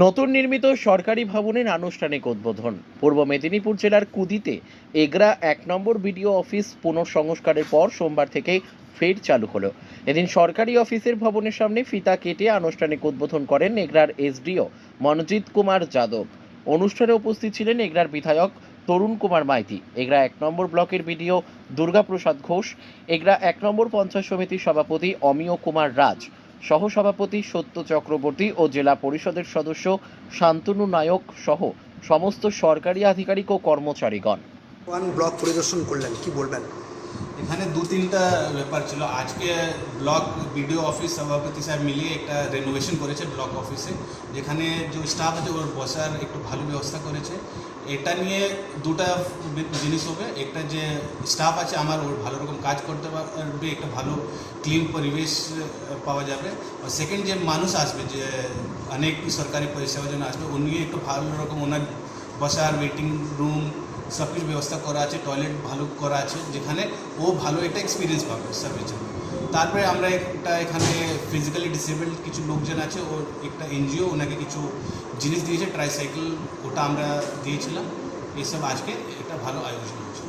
নতুন নির্মিত সরকারি ভবনের আনুষ্ঠানিক উদ্বোধন। পূর্ব মেদিনীপুর জেলার কুদিতে এগরা এক নম্বর বিডিও অফিস পুনঃসংস্কারের পর সোমবার থেকে ফের চালু হলো। এদিন সরকারি অফিসের ভবনের সামনে ফিতা কেটে আনুষ্ঠানিক উদ্বোধন করেন এগরার এসডিও মনোজিৎ কুমার যাদব। অনুষ্ঠানে উপস্থিত ছিলেন এগরার বিধায়ক তরুণ কুমার মাইতি। এগরা এক নম্বর ব্লকের বিডিও দুর্গাপ্রসাদ ঘোষ। এগরা এক নম্বর পঞ্চায়েত সমিতির সভাপতি অমিয় কুমার রাজ। সহসভাপতি সত্য চক্রবর্তী ও জেলা পরিষদের সদস্য শান্তনু নায়ক সহ সমস্ত সরকারি আধিকারিক ও কর্মচারীগণ। ওয়ান ব্লক পরিদর্শন করলেন, কি বলবেন? এখানে দু তিনটা ব্যাপার ছিল। আজকে ব্লক বিডিও অফিস সভাপতি স্যার মিলিয়ে একটা রেনোভেশন করেছে ব্লক অফিসে, যেখানে যে স্টাফ আছে ওর বসার একটু ভালো ব্যবস্থা করেছে। এটা নিয়ে দুটা জিনিস হবে। একটা যে স্টাফ আছে আমার, ওর ভালো রকম কাজ করতে পারবে, একটা ভালো ক্লিন পরিবেশ পাওয়া যাবে। আর সেকেন্ড যে মানুষ আসবে, যে অনেক সরকারি পরিষেবার জন্য আসবে ও নিয়ে একটু ভালো রকম ওনার বসার ওয়েটিং রুম সব কিছু ব্যবস্থা করা আছে টয়লেট ভালো করা আছে, যেখানে ও ভালো একটা এক্সপিরিয়েন্স পাবে সার্ভিস জন্য তারপরে আমরা একটা এখানে ফিজিক্যালি ডিসেবলড কিছু লোকজন আছে, ও একটা এনজিও ওনাকে কিছু জিনিস দিয়েছে ট্রাইসাইকেল ওটা আমরা দিয়েছিলাম। এসব আজকে একটা ভালো আয়োজন হয়েছে।